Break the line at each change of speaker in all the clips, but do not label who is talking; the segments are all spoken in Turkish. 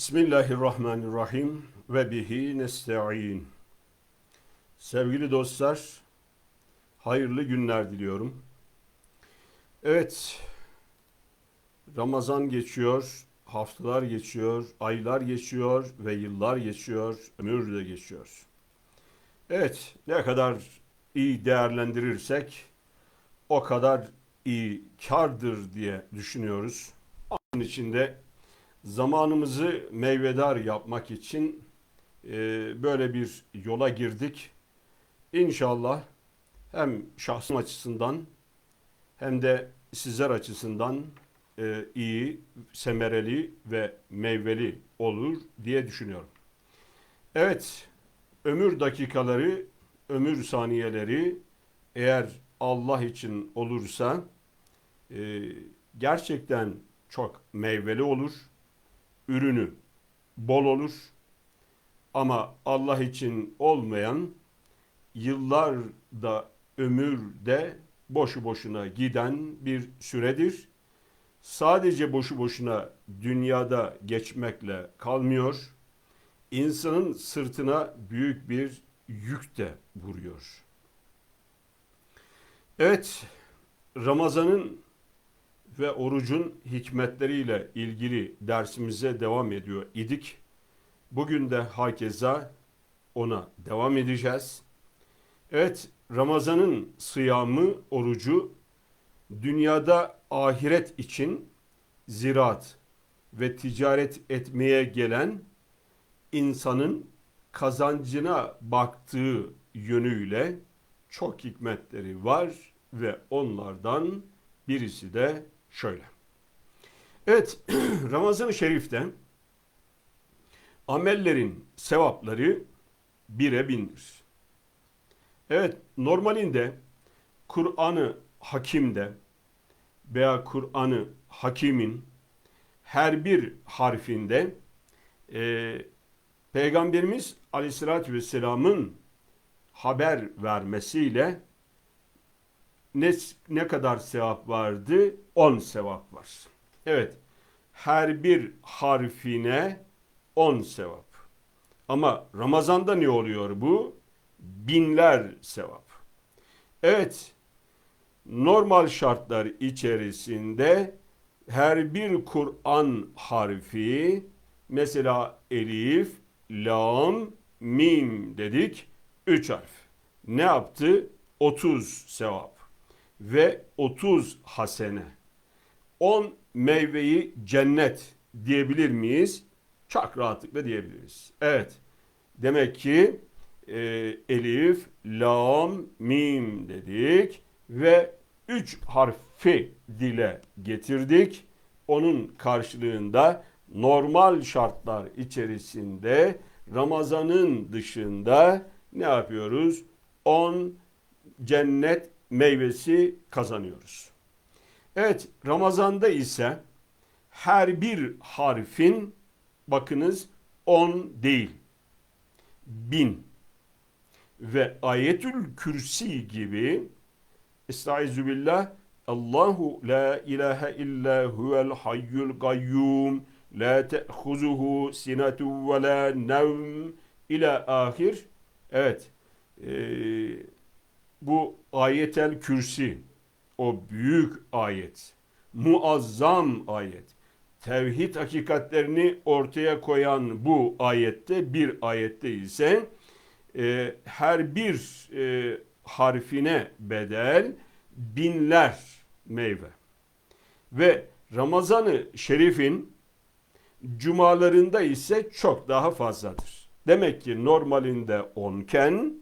Bismillahirrahmanirrahim ve bihi nesta'in. Sevgili dostlar, hayırlı günler diliyorum. Evet, Ramazan geçiyor, haftalar geçiyor, aylar geçiyor ve yıllar geçiyor, ömür de geçiyor. Evet, ne kadar iyi değerlendirirsek o kadar iyi kardır diye düşünüyoruz. Onun içinde zamanımızı meyvedar yapmak için e, böyle bir yola girdik. İnşallah hem şahsım açısından hem de sizler açısından e, iyi, semereli ve meyveli olur diye düşünüyorum. Evet, ömür dakikaları, ömür saniyeleri eğer Allah için olursa e, gerçekten çok meyveli olur ürünü bol olur. Ama Allah için olmayan yıllar da ömür de boşu boşuna giden bir süredir. Sadece boşu boşuna dünyada geçmekle kalmıyor. İnsanın sırtına büyük bir yük de vuruyor. Evet, Ramazan'ın ve orucun hikmetleriyle ilgili dersimize devam ediyor idik. Bugün de hakeza ona devam edeceğiz. Evet, Ramazan'ın sıyamı, orucu dünyada ahiret için ziraat ve ticaret etmeye gelen insanın kazancına baktığı yönüyle çok hikmetleri var ve onlardan birisi de şöyle. Evet, Ramazan-ı Şerif'te amellerin sevapları bire bindir. Evet, normalinde Kur'an-ı Hakim'de veya Kur'an-ı Hakim'in her bir harfinde e, Peygamberimiz Aleyhisselatü Vesselam'ın haber vermesiyle ne, ne kadar sevap vardı? 10 sevap var. Evet. Her bir harfine 10 sevap. Ama Ramazan'da ne oluyor bu? Binler sevap. Evet. Normal şartlar içerisinde her bir Kur'an harfi mesela elif, lam, mim dedik. 3 harf. Ne yaptı? 30 sevap ve 30 hasene. 10 meyveyi cennet diyebilir miyiz? Çok rahatlıkla diyebiliriz. Evet. Demek ki e, elif, lam, mim dedik ve 3 harfi dile getirdik. Onun karşılığında normal şartlar içerisinde Ramazan'ın dışında ne yapıyoruz? 10 cennet meyvesi kazanıyoruz. Evet Ramazan'da ise her bir harfin bakınız 10 değil bin ve ayetül kürsi gibi Estaizu billah Allahu la ilahe illa huvel hayyul gayyum la te'huzuhu sinetu ve la nevm ila ahir evet ee, bu ayetel kürsi o büyük ayet, muazzam ayet, tevhid hakikatlerini ortaya koyan bu ayette bir ayette ise e, her bir e, harfine bedel binler meyve. Ve Ramazanı Şerif'in cumalarında ise çok daha fazladır. Demek ki normalinde 10 iken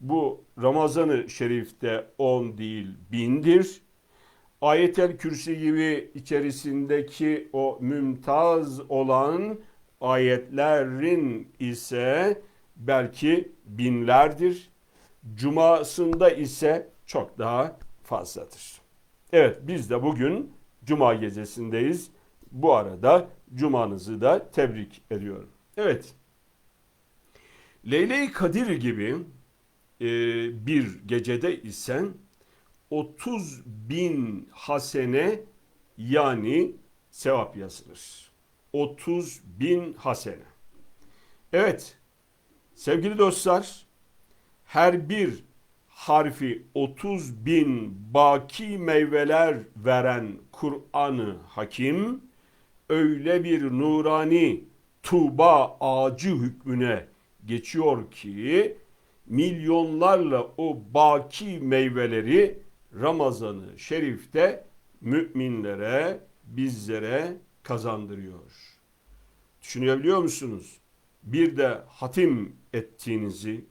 bu Ramazan-ı Şerif'te 10 değil bindir. Ayetel Kürsi gibi içerisindeki o mümtaz olan ayetlerin ise belki binlerdir. Cumasında ise çok daha fazladır. Evet biz de bugün Cuma gecesindeyiz. Bu arada Cumanızı da tebrik ediyorum. Evet. Leyle-i Kadir gibi e, bir gecede isen 30 bin hasene yani sevap yazılır. 30 bin hasene. Evet sevgili dostlar her bir harfi 30 bin baki meyveler veren Kur'an-ı Hakim öyle bir nurani tuğba ağacı hükmüne geçiyor ki milyonlarla o baki meyveleri Ramazanı Şerif'te müminlere, bizlere kazandırıyor. Düşünebiliyor musunuz? Bir de hatim ettiğinizi,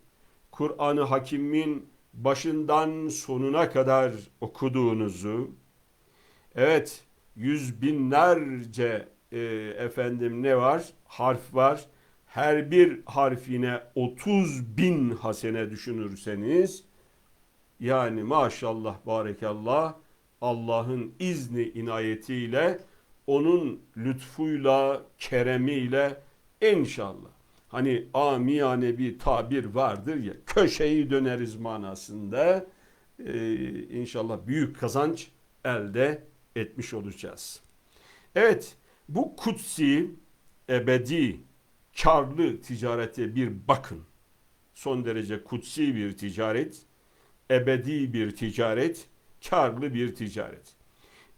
Kur'an-ı Hakim'in başından sonuna kadar okuduğunuzu, evet yüz binlerce e, efendim ne var? Harf var. Her bir harfine 30 bin hasene düşünürseniz, yani maşallah barekallah Allah'ın izni inayetiyle onun lütfuyla keremiyle inşallah hani amiyane bir tabir vardır ya köşeyi döneriz manasında ee, inşallah büyük kazanç elde etmiş olacağız. Evet bu kutsi ebedi karlı ticarete bir bakın. Son derece kutsi bir ticaret, ebedi bir ticaret, karlı bir ticaret.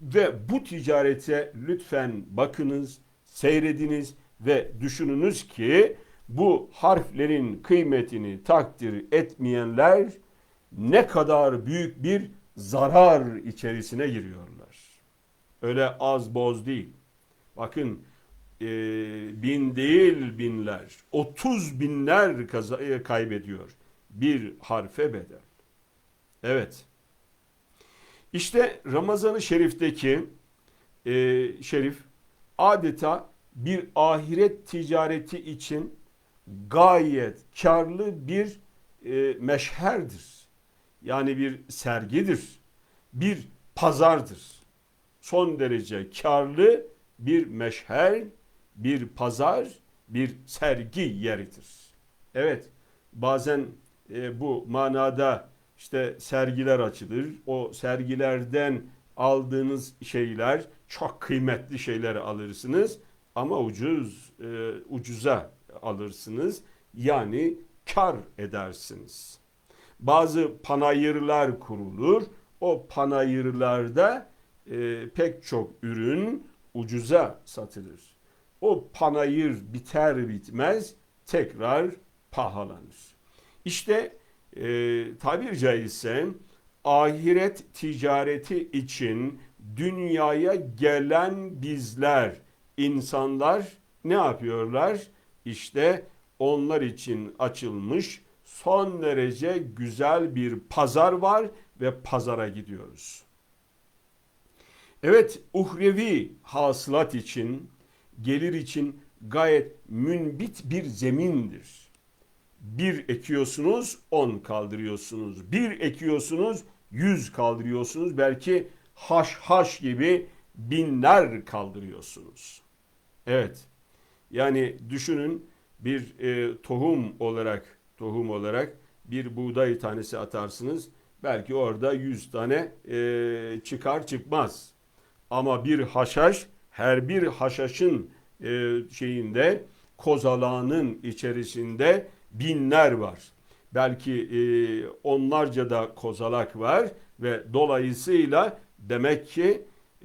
Ve bu ticarete lütfen bakınız, seyrediniz ve düşününüz ki bu harflerin kıymetini takdir etmeyenler ne kadar büyük bir zarar içerisine giriyorlar. Öyle az boz değil. Bakın e, bin değil binler, otuz binler kaza- kaybediyor bir harfe bedel. Evet. İşte Ramazan-ı Şerif'teki e, Şerif adeta bir ahiret ticareti için gayet karlı bir e, meşherdir. Yani bir sergidir. Bir pazardır. Son derece karlı bir meşher, bir pazar, bir sergi yeridir. Evet, bazen e, bu manada işte sergiler açılır. O sergilerden aldığınız şeyler çok kıymetli şeyler alırsınız ama ucuz e, ucuza alırsınız. Yani kar edersiniz. Bazı panayırlar kurulur. O panayırlarda e, pek çok ürün ucuza satılır. O panayır biter bitmez tekrar pahalanır. İşte e, tabir caizse ahiret ticareti için dünyaya gelen bizler, insanlar ne yapıyorlar? İşte onlar için açılmış son derece güzel bir pazar var ve pazara gidiyoruz. Evet, uhrevi hasılat için, gelir için gayet münbit bir zemindir. Bir ekiyorsunuz, on kaldırıyorsunuz. Bir ekiyorsunuz, yüz kaldırıyorsunuz. Belki haş haş gibi binler kaldırıyorsunuz. Evet, yani düşünün bir e, tohum olarak tohum olarak bir buğday tanesi atarsınız. Belki orada 100 tane e, çıkar çıkmaz. Ama bir haşhaş her bir haşhaşın e, şeyinde kozalağının içerisinde binler var. Belki e, onlarca da kozalak var ve dolayısıyla demek ki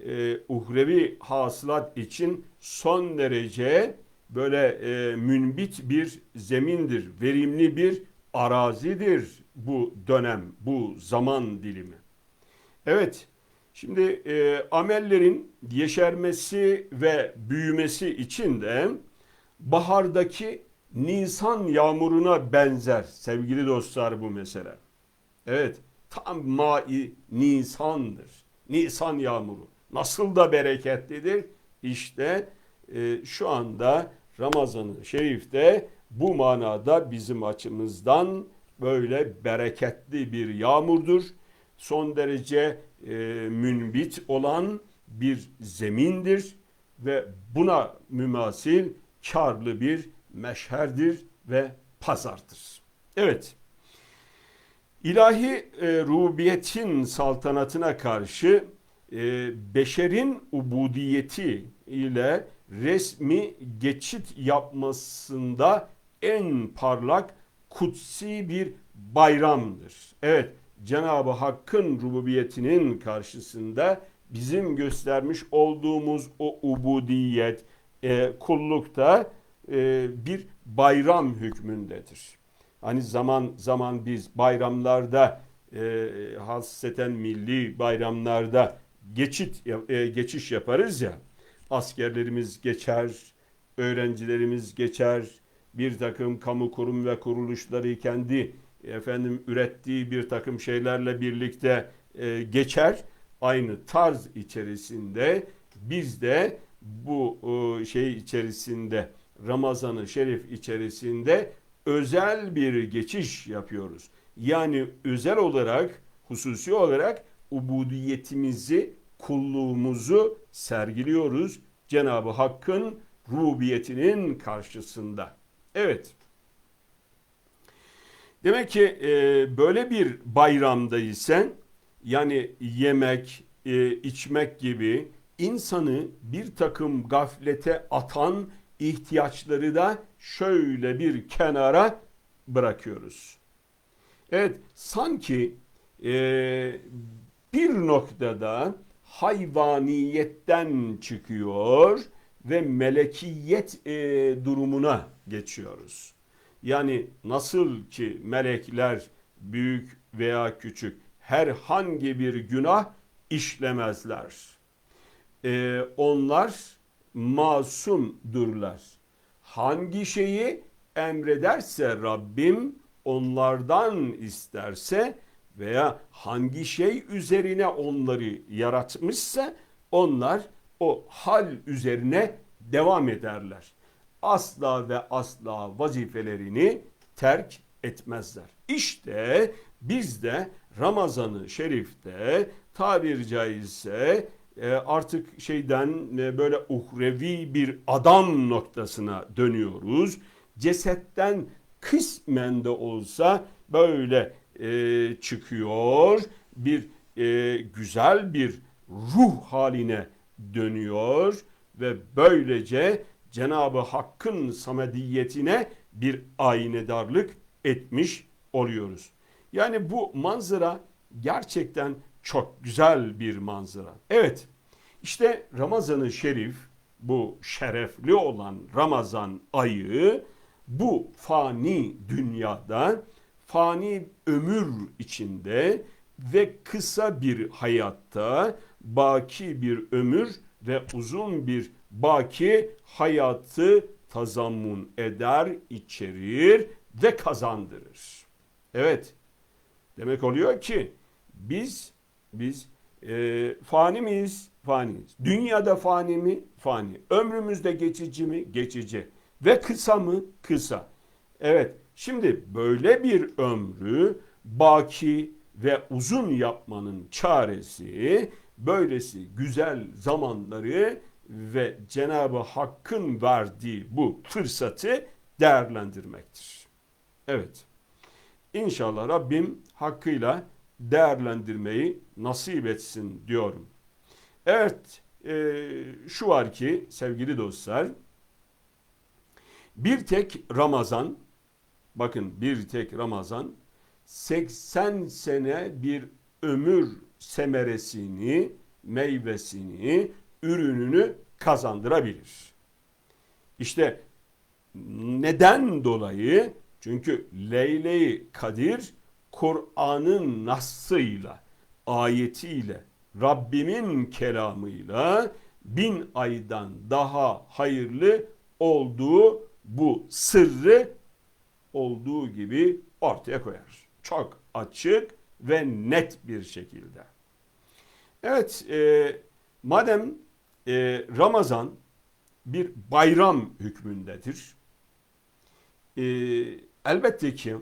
e, uhrevi hasılat için son derece böyle e, münbit bir zemindir, verimli bir arazidir bu dönem, bu zaman dilimi. Evet, şimdi e, amellerin yeşermesi ve büyümesi için de bahardaki Nisan yağmuruna benzer sevgili dostlar bu mesele. Evet, tam mai Nisan'dır. Nisan yağmuru nasıl da bereketlidir? İşte e, şu anda Ramazan-ı Şerif'te bu manada bizim açımızdan böyle bereketli bir yağmurdur. Son derece e, münbit olan bir zemindir ve buna mümasil karlı bir meşherdir ve pazardır. Evet, ilahi e, rubiyetin saltanatına karşı e, beşerin ubudiyeti ile resmi geçit yapmasında en parlak kutsi bir bayramdır. Evet Cenab-ı Hakk'ın rububiyetinin karşısında bizim göstermiş olduğumuz o ubudiyet, e, kullukta e, bir bayram hükmündedir. Hani zaman zaman biz bayramlarda e, hasreten milli bayramlarda geçit e, geçiş yaparız ya. Askerlerimiz geçer, öğrencilerimiz geçer, bir takım kamu kurum ve kuruluşları kendi efendim ürettiği bir takım şeylerle birlikte e, geçer. Aynı tarz içerisinde biz de bu e, şey içerisinde Ramazan-ı Şerif içerisinde özel bir geçiş yapıyoruz. Yani özel olarak, hususi olarak ubudiyetimizi, kulluğumuzu sergiliyoruz Cenab-ı Hakk'ın rububiyetinin karşısında. Evet. Demek ki e, böyle bir bayramdaysan yani yemek, e, içmek gibi insanı bir takım gaflete atan ihtiyaçları da şöyle bir kenara bırakıyoruz. Evet sanki e, bir noktada hayvaniyetten çıkıyor ve melekiyet e, durumuna geçiyoruz. Yani nasıl ki melekler büyük veya küçük herhangi bir günah işlemezler. E, onlar masumdurlar. Hangi şeyi emrederse Rabbim onlardan isterse veya hangi şey üzerine onları yaratmışsa onlar o hal üzerine devam ederler. Asla ve asla vazifelerini terk etmezler. İşte biz de Ramazan-ı Şerif'te tabiri caizse e, artık şeyden e, böyle uhrevi bir adam noktasına dönüyoruz. Cesetten kısmen de olsa böyle e, çıkıyor. Bir güzel bir ruh haline dönüyor ve böylece Cenab-ı Hakk'ın samediyetine bir aynedarlık etmiş oluyoruz. Yani bu manzara gerçekten çok güzel bir manzara. Evet işte Ramazan-ı Şerif bu şerefli olan Ramazan ayı bu fani dünyada fani ömür içinde ve kısa bir hayatta baki bir ömür ve uzun bir baki hayatı tazammun eder, içerir ve kazandırır. Evet. Demek oluyor ki biz biz e, fani miyiz? Faniyiz. Dünyada fani mi? Fani. Ömrümüzde geçici mi? Geçici. Ve kısa mı? Kısa. Evet. Şimdi böyle bir ömrü baki ve uzun yapmanın çaresi böylesi güzel zamanları ve Cenab-ı Hakk'ın verdiği bu fırsatı değerlendirmektir. Evet. İnşallah Rabbim hakkıyla değerlendirmeyi nasip etsin diyorum. Evet, e, şu var ki sevgili dostlar, bir tek Ramazan, bakın bir tek Ramazan, 80 sene bir ömür semeresini, meyvesini, ürününü kazandırabilir. İşte neden dolayı? Çünkü Leyle-i Kadir Kur'an'ın nasıyla, ayetiyle, Rabbimin kelamıyla bin aydan daha hayırlı olduğu bu sırrı olduğu gibi ortaya koyar. Çok açık ve net bir şekilde. Evet, e, madem e, Ramazan bir bayram hükmündedir, e, elbette ki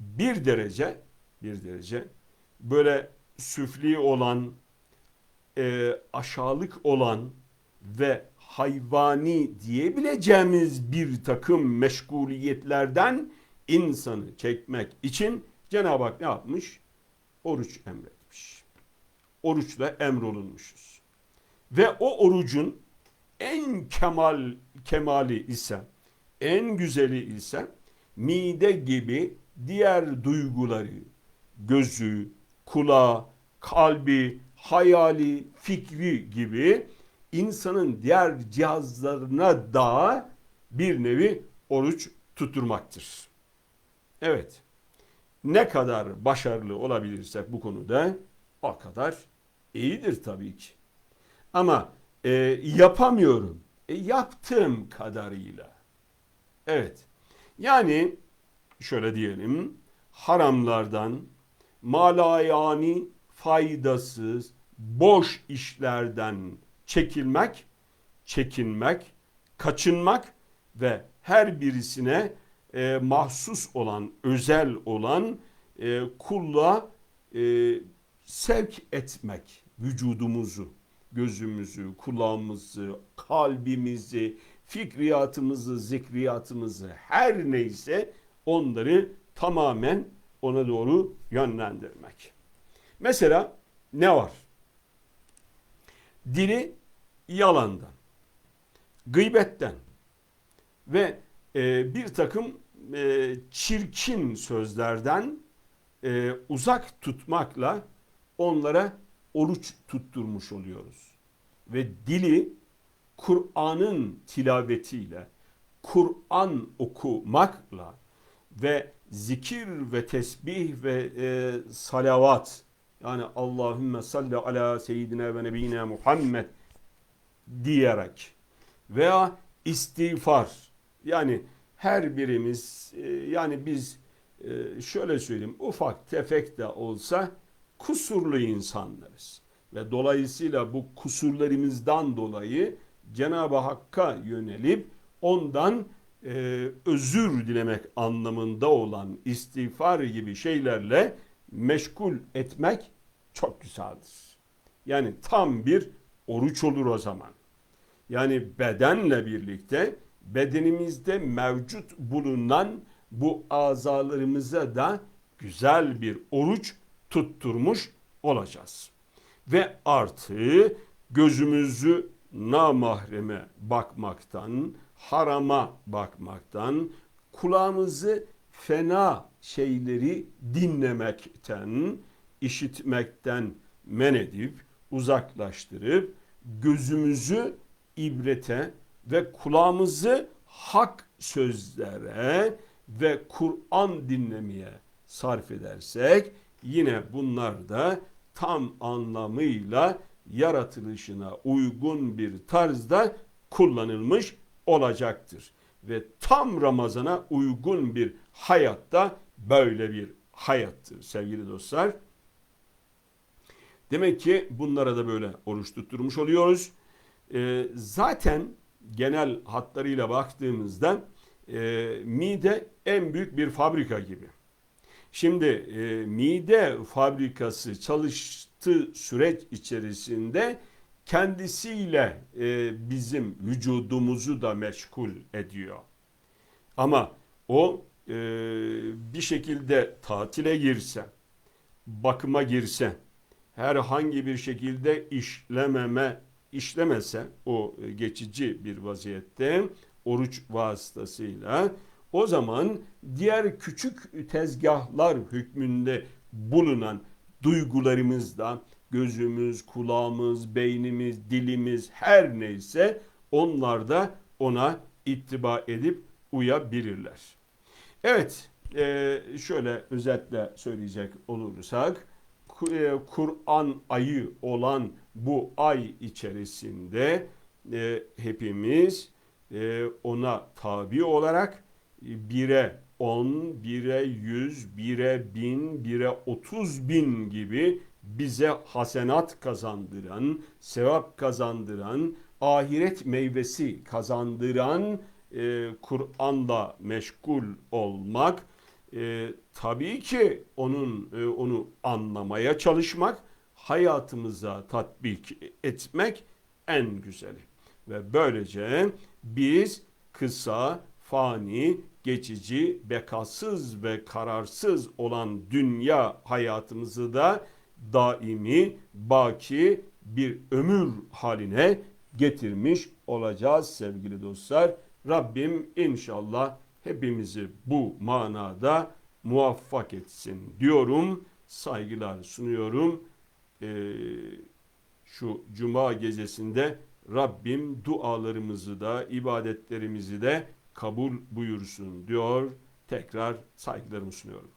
bir derece bir derece böyle süfli olan e, aşağılık olan ve hayvani diyebileceğimiz bir takım meşguliyetlerden insanı çekmek için Cenab-ı Hak ne yapmış? Oruç emretmiş. Oruçla emrolunmuşuz. Ve o orucun en kemal kemali ise, en güzeli ise mide gibi diğer duyguları, gözü, kulağı, kalbi, hayali, fikri gibi insanın diğer cihazlarına da bir nevi oruç tutturmaktır. Evet. Ne kadar başarılı olabilirsek bu konuda o kadar iyidir tabii ki. Ama e, yapamıyorum. E, yaptığım kadarıyla. Evet. Yani şöyle diyelim haramlardan malayani faydasız boş işlerden çekilmek, çekinmek, kaçınmak ve her birisine e, mahsus olan, özel olan e, kulluğa e, sevk etmek vücudumuzu, gözümüzü, kulağımızı, kalbimizi, fikriyatımızı, zikriyatımızı her neyse onları tamamen ona doğru yönlendirmek. Mesela ne var? Dili yalandan, gıybetten ve e, bir takım e, çirkin sözlerden e, uzak tutmakla onlara oruç tutturmuş oluyoruz. Ve dili Kur'an'ın tilavetiyle, Kur'an okumakla ve zikir ve tesbih ve e, salavat yani Allahümme salli ala seyyidine ve nebine Muhammed diyerek veya istiğfar yani her birimiz e, yani biz e, şöyle söyleyeyim ufak tefek de olsa kusurlu insanlarız. Ve dolayısıyla bu kusurlarımızdan dolayı Cenab-ı Hakk'a yönelip ondan e, özür dilemek anlamında olan istiğfar gibi şeylerle meşgul etmek çok güzeldir. Yani tam bir oruç olur o zaman. Yani bedenle birlikte bedenimizde mevcut bulunan bu azalarımıza da güzel bir oruç tutturmuş olacağız. Ve artı gözümüzü namahreme bakmaktan, harama bakmaktan, kulağımızı fena şeyleri dinlemekten, işitmekten men edip, uzaklaştırıp, gözümüzü ibrete ve kulağımızı hak sözlere ve Kur'an dinlemeye sarf edersek yine bunlar da tam anlamıyla yaratılışına uygun bir tarzda kullanılmış olacaktır. Ve tam Ramazan'a uygun bir hayatta böyle bir hayattır sevgili dostlar. Demek ki bunlara da böyle oruç tutturmuş oluyoruz. Ee, zaten genel hatlarıyla baktığımızda e, mide en büyük bir fabrika gibi. Şimdi e, mide fabrikası çalıştığı süreç içerisinde kendisiyle e, bizim vücudumuzu da meşgul ediyor. Ama o e, bir şekilde tatile girse, bakıma girse, herhangi bir şekilde işlememe işlemese o geçici bir vaziyette oruç vasıtasıyla o zaman diğer küçük tezgahlar hükmünde bulunan duygularımızda gözümüz, kulağımız, beynimiz, dilimiz her neyse onlar da ona ittiba edip uyabilirler. Evet, e, şöyle özetle söyleyecek olursak, e, Kur'an ayı olan bu ay içerisinde e, hepimiz ona tabi olarak bire 10, bire 100, bire 1000, bire 30 bin gibi bize hasenat kazandıran, sevap kazandıran, ahiret meyvesi kazandıran e, Kur'an'la meşgul olmak, e, tabii ki onun e, onu anlamaya çalışmak, hayatımıza tatbik etmek en güzeli. Ve böylece biz kısa, fani, geçici, bekasız ve kararsız olan dünya hayatımızı da daimi, baki bir ömür haline getirmiş olacağız sevgili dostlar. Rabbim inşallah hepimizi bu manada muvaffak etsin diyorum. Saygılar sunuyorum. Ee, şu cuma gecesinde Rabbim dualarımızı da ibadetlerimizi de kabul buyursun diyor. Tekrar saygılarımı sunuyorum.